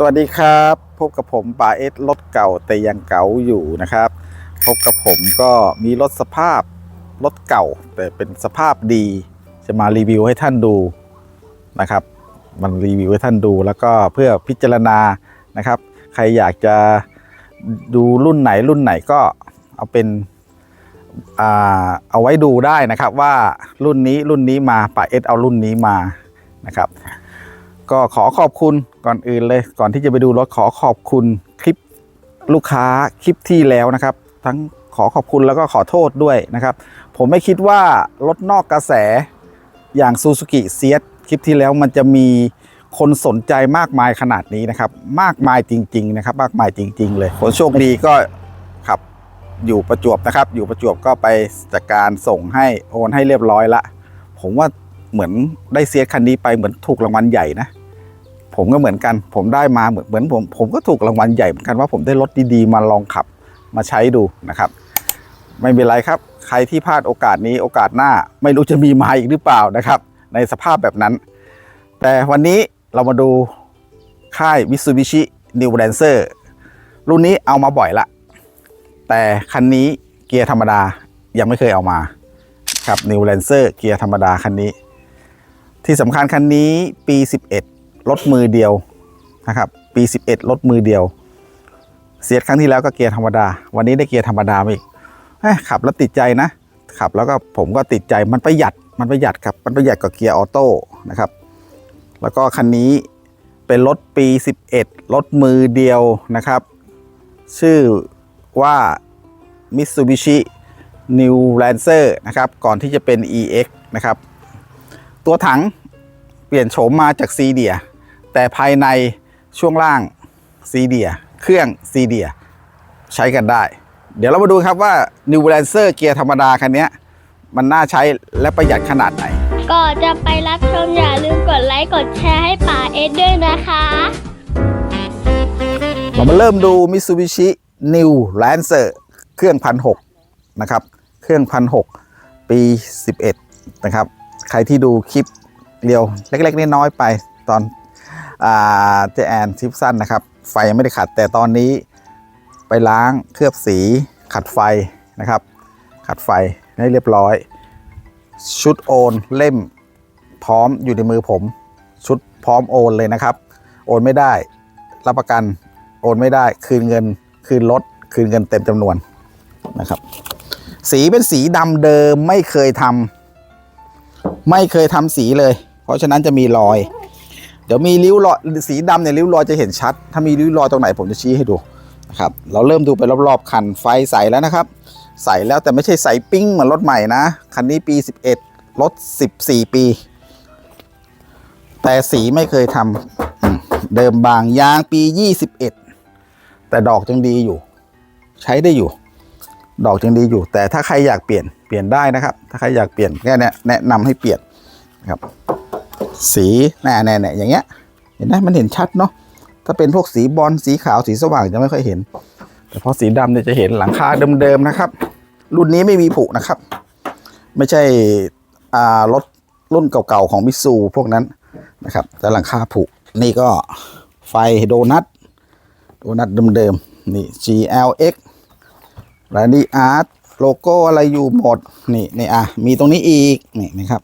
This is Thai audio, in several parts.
สวัสดีครับ พบกับผมป่าเอสรถเก่าแต่ยังเก่าอยู่นะครับ พบกับผมก็มีรถสภาพรถเก่า แต่เป็นสภาพดี จะมารีวิวให้ท่านดูนะครับ มันรีวิวให้ท่านดูแล้วก็เพื่อพิจารณานะครับ ใครอยากจะดูรุ่นไหนรุ่นไหนก็เอาเป็นอเอาไว้ดูได้นะครับว่ารุ่นนี้รุ่นนี้มาป่าเอสเอารุ่นนี้มานะครับ ก็ขอขอบคุณก่อนอื่นเลย ก่อนที่จะไปดูรถขอขอบคุณคลิปลูกค้าคลิปที่แล้วนะครับ ทั้งขอขอบคุณแล้วก็ขอโทษด้วยนะครับ ผมไม่คิดว่ารถนอกกระแสอย่างซูซูกิเซียคลิปที่แล้วมันจะมีคนสนใจมากมายขนาดนี้นะครับ มากมายจริง ๆ นะครับ มากมายจริง ๆ เลยคนโชคดีก็ขับอยู่ประจวบนะครับ อยู่ประจวบก็ไปจัดการส่งให้โอนให้เรียบร้อยละ ผมว่าเหมือนได้เซียคันนี้ไปเหมือนถูกรางวัลใหญ่นะ ผมก็เหมือนกัน ผมได้มาเหมือนเหมือนผมผมก็ถูกรางวัลใหญ่เหมือนกันว่าผมได้รถดีๆ มาลองขับมาใช้ดูนะครับ ไม่เป็นไรครับ ใครที่พลาดโอกาสนี้โอกาสหน้า ไม่รู้จะมีมาอีกหรือเปล่านะครับ ในสภาพแบบนั้น แต่วันนี้เรามาดูค่าย Mitsubishi New Lancer รุ่นนี้เอามาบ่อยละ แต่คันนี้เกียร์ธรรมดายังไม่เคยเอามาครับ New Lancer เกียร์ธรรมดาคันนี้ ที่สำคัญคันนี้ปี 11 รถมือเดียวนะครับปี 11 รถมือเดียว เสียดครั้งที่แล้วก็เกียร์ธรรมดา วันนี้ได้เกียร์ธรรมดาอีกขับแล้วติดใจนะขับแล้วก็ผมก็ติดใจมันประหยัดมันประหยัดครับมันประหยัดกว่าเกียร์ออโต้นะครับแล้วก็คันนี้เป็นรถปี 11 รถมือเดียวนะครับ ชื่อว่า Mitsubishi New Lancer นะครับ ก่อนที่จะเป็น EX นะครับ ตัวถังเปลี่ยนโฉมมาจากซีเดีย แต่ภายในช่วงล่างซีเดีย เครื่องซีเดีย ใช้กันได้ เดี๋ยวเรามาดูครับว่า New Lancer เกียร์ธรรมดาคันเนี้ยมันน่าใช้และประหยัดขนาดไหน ก่อนจะไปรับชมอย่าลืมกดไลค์กดแชร์ให้ป่าเอสด้วยนะคะ เรามาเริ่มดู Mitsubishi New Lancer เครื่องพันหนะครับ เครื่องพันหปี 11 นะครับ ใครที่ดูคลิปเรียวเล็ก ๆน้อยๆไปตอนอ่า เจแอนคลิปสั้นนะครับ ไฟยังไม่ได้ขัดแต่ตอนนี้ไปล้างเคลือบสีขัดไฟนะครับ ขัดไฟให้เรียบร้อย ชุดโอนเล่มพร้อมอยู่ในมือผม ชุดพร้อมโอนเลยนะครับ โอนไม่ได้รับประกันโอนไม่ได้คืนเงินคืนรถคืนเงินเต็มจำนวนนะครับ สีเป็นสีดำเดิมไม่เคยทำไม่เคยทำสีเลย เพราะฉะนั้นจะมีรอย เดี๋ยวมีริ้วรอยสีดำเนี่ยริ้วรอยจะเห็นชัด ถ้ามีริ้วรอยตรงไหนผมจะชี้ให้ดูนะครับเราเริ่มดูไปรอบๆคันไฟใสแล้วนะครับ ใสแล้วแต่ไม่ใช่ใสปิ้งเหมือนรถใหม่นะ คันนี้ปี 11 รถ 14 ปี แต่สีไม่เคยทำเดิมบางยางปี 21 แต่ดอกยังดีอยู่ ใช้ได้อยู่ ดอกยังดีอยู่ แต่ถ้าใครอยากเปลี่ยนเปลี่ยนได้นะครับ ถ้าใครอยากเปลี่ยนแค่นี้แนะนำให้เปลี่ยนนะครับ สีแน่แน่แน่อย่างเงี้ย เห็นไหมมันเห็นชัดเนาะ ถ้าเป็นพวกสีบอลสีขาวสีสว่างจะไม่ค่อยเห็น แต่พอสีดำเนี่ยจะเห็นหลังคาเดิมๆนะครับ รุ่นนี้ไม่มีผุนะครับ ไม่ใช่อ่ารถรุ่นเก่าๆของมิซูพวกนั้นนะครับ แต่หลังคาผุ นี่ก็ไฟโดนัท โดนัทเดิมๆ นี่ GLX และนี่อาร์ตโลโก้อะไรอยู่หมด นี่นี่อะ มีตรงนี้อีก นี่นะครับ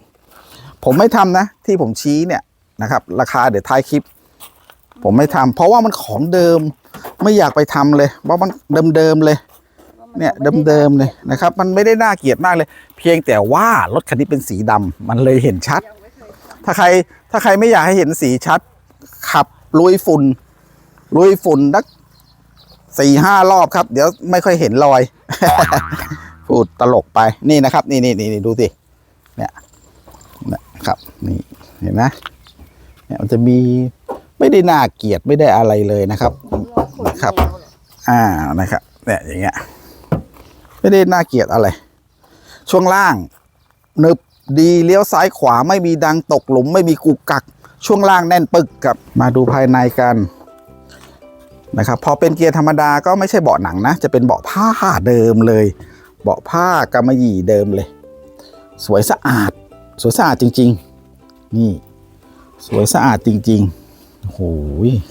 ผมไม่ทำนะ ที่ผมชี้เนี่ยนะครับ ราคาเดี๋ยวท้ายคลิป ผมไม่ทำเพราะว่ามันของเดิมไม่อยากไปทำเลยเพราะมันเดิมๆเลย เนี่ยเดิมๆเลยนะครับ มันไม่ได้น่าเกลียดมากเลย เพียงแต่ว่ารถคันนี้เป็นสีดำมันเลยเห็นชัด ถ้าใครถ้าใครไม่อยากให้เห็นสีชัด ขับลุยฝุ่นลุยฝุ่นนักสี่ห้ารอบครับ เดี๋ยวไม่ค่อยเห็นรอย พูดตลกไปนี่นะครับ นี่นี่นี่ดูสิเนี่ย นะครับนี่เห็นไหมเนี่ยมันจะมีไม่ได้น่าเกลียดไม่ได้อะไรเลยนะครับนะครับ อ่านะครับเนี่ยอย่างเงี้ยไม่ได้น่าเกลียดอะไร ช่วงล่างนึบดีเลี้ยวซ้ายขวาไม่มีดังตกหลุม ไม่มีกุกกัก ช่วงล่างแน่นปึกกับมาดูภายในกันนะครับพอเป็นเกียร์ธรรมดาก็ไม่ใช่เบาะหนังนะ จะเป็นเบาะผ้าเดิมเลย เบาะผ้ากำมะหยี่เดิมเลย สวยสะอาด สวยสะอาดจริง ๆ นี่ สวยสะอาดจริงๆโอ้โห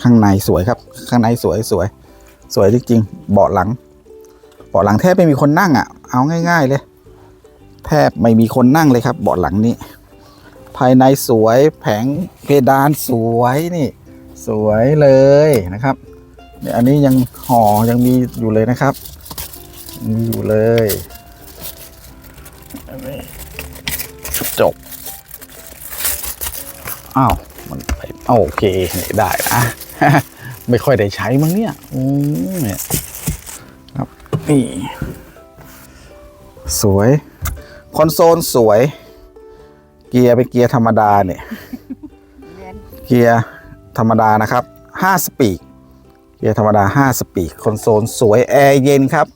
ข้างในสวยครับ ข้างในสวยสวย สวยจริงๆเบาะหลังเบาะหลังแทบไม่มีคนนั่งอะ เอาง่าย ๆ เลย แทบไม่มีคนนั่งเลยครับ เบาะหลังนี้ภายในสวยแผงเพดานสวยนี่ สวยเลยนะครับเนี่ยอันนี้ยังห่อยังมีอยู่เลยนะครับมีอยู่เลย จกอ้าว มันไปโอเคนี่ได้นะไม่ค่อยได้ใช้มั้งเนี่ยอืมเนี่ยครับนี่ สวย คอนโซลสวย เกียร์เป็นเกียร์ธรรมดาเนี่ย เกียร์ธรรมดานะครับ5สปีดเกียร์ธรรมดา 5 สปีดคอนโซลสวย แอร์เย็นครับ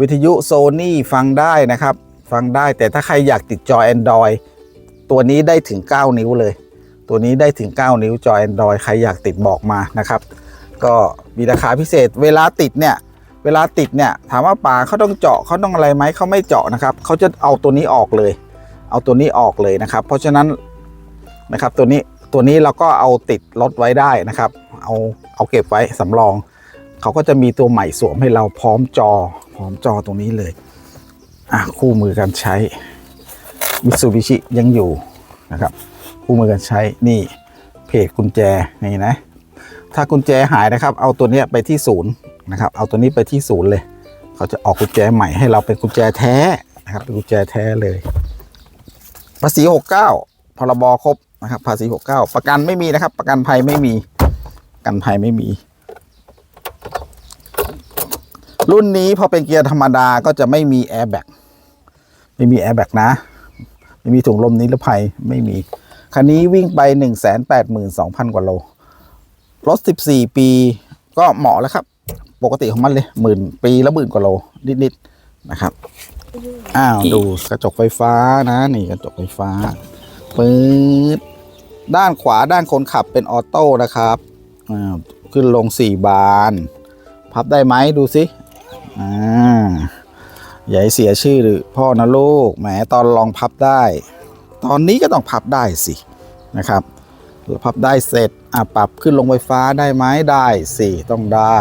วิทยุโซนี่ฟังได้นะครับ ฟังได้แต่ถ้าใครอยากติดจอ Android ตัวนี้ได้ถึง 9 นิ้วเลย ตัวนี้ได้ถึง 9 นิ้วจอ Android ใครอยากติดบอกมานะครับ ก็มีราคาพิเศษเวลาติดเนี่ยเวลาติดเนี่ยถามว่าป่าเขาต้องเจาะเขาต้องอะไรไหมเขาไม่เจาะนะครับเขาจะเอาตัวนี้ออกเลย เอาตัวนี้ออกเลยนะครับ เพราะฉะนั้นนะครับตัวนี้ตัวนี้เราก็เอาติดรถไว้ได้นะครับ เอาเอาเก็บไว้สำรองเขาก็จะมีตัวใหม่สวมให้เราพร้อมจอ พร้อมจอตรงนี้เลยอะคู่มือการใช้ มิตซูบิชิยังอยู่นะครับคู่มือการใช้นี่เพจกุญแจนี่นะถ้ากุญแจหายนะครับ เอาตัวนี้ไปที่ศูนย์นะครับ เอาตัวนี้ไปที่ศูนย์เลย เขาจะออกกุญแจใหม่ให้เราเป็นกุญแจแท้นะครับเป็นกุญแจแท้เลยภาษี69พรบครบนะครับภาษี69ประกันไม่มีนะครับ ประกันภัยไม่มีประกันภัยไม่มี รุ่นนี้พอเป็นเกียร์ธรรมดาก็จะไม่มีแอร์แบ็กไม่มีแอร์แบ็กนะ ไม่มีถุงลมนิรภัยไม่มี คันนี้วิ่งไป 182,000 กว่าโล รถ 14 ปีก็เหมาะแล้วครับ ปกติของมันเลยหมื่นปีละหมื่นกว่าโล นิดๆนะครับ อ้าว ดูกระจกไฟฟ้านะ นี่กระจกไฟฟ้าปื๊ดด้านขวาด้านคนขับเป็นออโต้นะครับอ้าวขึ้นลง 4 บาน พับได้ไหมดูสิอ่า อย่าให้เสียชื่อหรือพ่อนะลูกแหมตอนลองพับได้ ตอนนี้ก็ต้องพับได้สินะครับพับได้เสร็จอะปรับขึ้นลงไฟฟ้าได้ไหมได้สิต้องได้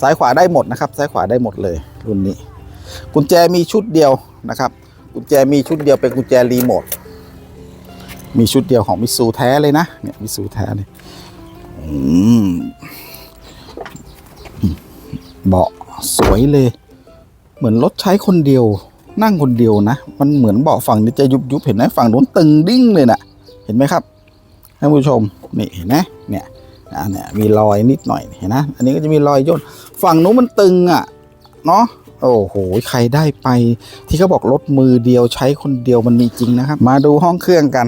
ซ้ายขวาได้หมดนะครับซ้ายขวาได้หมดเลยรุ่นนี้ กุญแจมีชุดเดียวนะครับ กุญแจมีชุดเดียวเป็นกุญแจรีโมทมีชุดเดียวของมิซูแท้เลยนะเนี่ยมิซูแท้เลยอืมเบาะสวยเลย เหมือนรถใช้คนเดียว นั่งคนเดียวนะ มันเหมือนเบาะฝั่งนี้จะยุบยุบเห็นไหมฝั่งนู้นตึงดิ้งเลยนะ่ะ เห็นไหมครับท่านผู้ชมนี่เห็นไหมเนี่ยเนี่ยมีรอยนิดหน่อยเห็นนะอันนี้ก็จะมีรอยย่นฝั่งนู้นมันตึงอะเนาะโอ้โหใครได้ไป ที่เขาบอกรถมือเดียวใช้คนเดียวมันมีจริงนะครับ มาดูห้องเครื่องกัน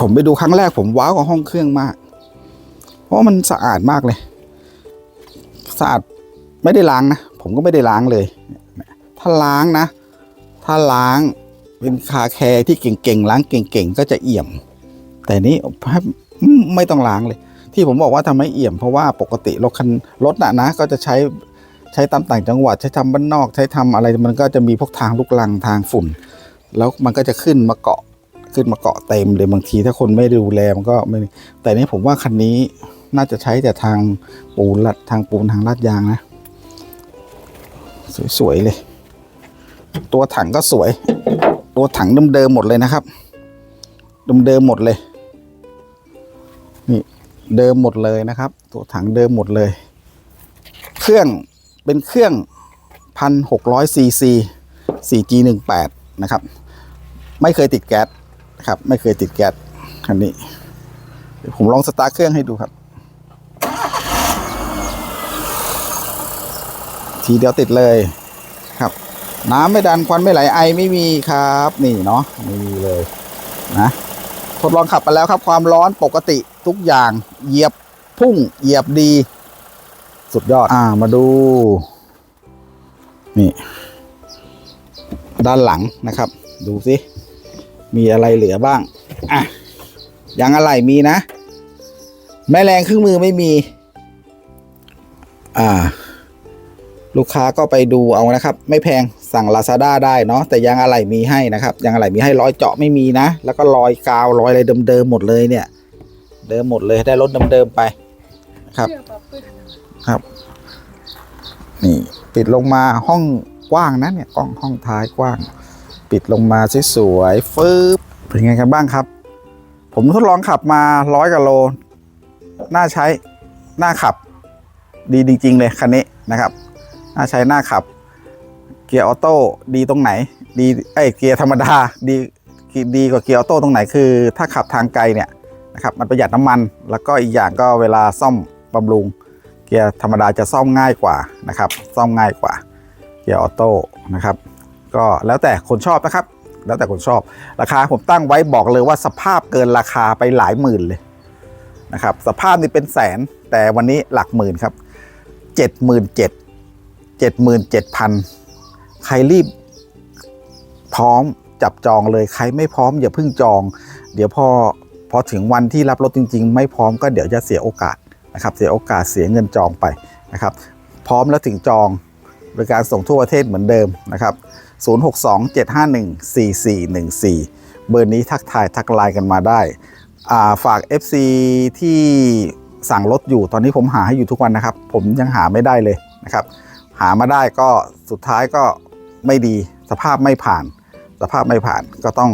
ผมไปดูครั้งแรกผมว้าวกับห้องเครื่องมาก เพราะมันสะอาดมากเลย สะอาด ไม่ได้ล้างนะ ผมก็ไม่ได้ล้างเลย ถ้าล้างนะ ถ้าล้างเป็นคาแคร์ที่เก่งๆล้างเก่งๆก็จะเอี่ยม แต่นี้ไม่ต้องล้างเลย ที่ผมบอกว่าทำให้เอี่ยมเพราะว่าปกติรถคันรถน่ะนะ ก็จะใช้ใช้ตามต่างจังหวัดใช้ทำบ้านนอก ใช้ทำอะไรมันก็จะมีพวกทางลูกลังทางฝุ่น แล้วมันก็จะขึ้นมาเกาะขึ้นมาเกาะเต็มเลยบางทีถ้าคนไม่ดูแลมันก็ไม่แต่นี้ผมว่าคันนี้น่าจะใช้แต่ทางปูนลัดทางปูนทางลาดยางนะ สวยๆเลย ตัวถังก็สวย ตัวถังเดิมๆหมดเลยนะครับเดิมๆหมดเลยนี่เดิมหมดเลยนะครับ ตัวถังเดิมหมดเลย เครื่องเป็นเครื่องพันหกร้อยซีซี 4G 1 8นะครับ ไม่เคยติดแก๊สนะครับ ไม่เคยติดแก๊สคันนี้ผมลองสตาร์ทเครื่องให้ดูครับ ทีเดียวติดเลยครับ น้ำไม่ดันควันไม่ไหลไอไม่มีครับ นี่เนาะไม่มีเลยนะทดลองขับไปแล้วครับ ความร้อนปกติทุกอย่างเหยียบพุ่งเหยียบดี สุดยอดอ่ามาดู นี่ ด้านหลังนะครับ ดูสิมีอะไรเหลือบ้างอะยางอะไรมีนะ แม่แรงเครื่องมือไม่มี อ่า ลูกค้าก็ไปดูเอานะครับ ไม่แพงสั่ง Lazada ได้เนาะแต่ยางอะไหล่มีให้นะครับยางอะไหล่มีให้รอยเจาะไม่มีนะ แล้วก็รอยกาวรอยอะไรเดิมๆหมดเลยเนี่ย เดิมหมดเลยได้รถเดิมๆไปนะครับ ครับ นี่ปิดลงมาห้องกว้างนะเนี่ยกล้องห้องท้ายกว้าง ปิดลงมาสวยๆฟืบเป็นไงกันบ้างครับ ผมทดลองขับมาร้อยกว่าโลน่าใช้น่าขับ ดีจริงๆเลยคันนี้นะครับ น่าใช้น่าขับ เกียร์ออโต้ดีตรงไหน ดีไอ้เกียร์ธรรมดาดีดีกว่าเกียร์ออโต้ตรงไหนคือ ถ้าขับทางไกลเนี่ยนะครับมันประหยัดน้ำมัน แล้วก็อีกอย่างก็เวลาซ่อมบำรุง เกียร์ธรรมดาจะซ่อมง่ายกว่านะครับ ซ่อมง่ายกว่า เกียร์ออโต้นะครับ ก็แล้วแต่คนชอบนะครับ แล้วแต่คนชอบ ราคาผมตั้งไว้บอกเลยว่าสภาพเกินราคาไปหลายหมื่นเลยนะครับ สภาพนี่เป็นแสนแต่วันนี้หลักหมื่นครับเจ็ดหมื่นเจ็ด เจ็ดหมื่นเจ็ดพันใครรีบพร้อมจับจองเลยใครไม่พร้อมอย่าเพิ่งจอง เดี๋ยวพอพอถึงวันที่รับรถจริง ๆ ไม่พร้อมก็เดี๋ยวจะเสียโอกาสนะครับเสียโอกาสเสียเงินจองไปนะครับพร้อมแล้วถึงจองบริการส่งทั่วประเทศเหมือนเดิมนะครับ 062-751-4414 เบอร์นี้ทักทายทักไลน์กันมาได้าฝาก FC ที่สั่งรถอยู่ตอนนี้ผมหาให้อยู่ทุกวันนะครับ ผมยังหาไม่ได้เลยนะครับ หามาได้ก็สุดท้ายก็ไม่ดีสภาพไม่ผ่าน สภาพไม่ผ่านก็ต้อง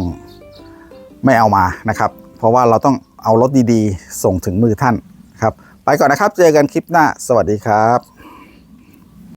ไม่เอามานะครับ เพราะว่าเราต้องเอารถดีๆ ส่งถึงมือท่านครับ ไปก่อนนะครับ เจอกันคลิปหน้า สวัสดีครับ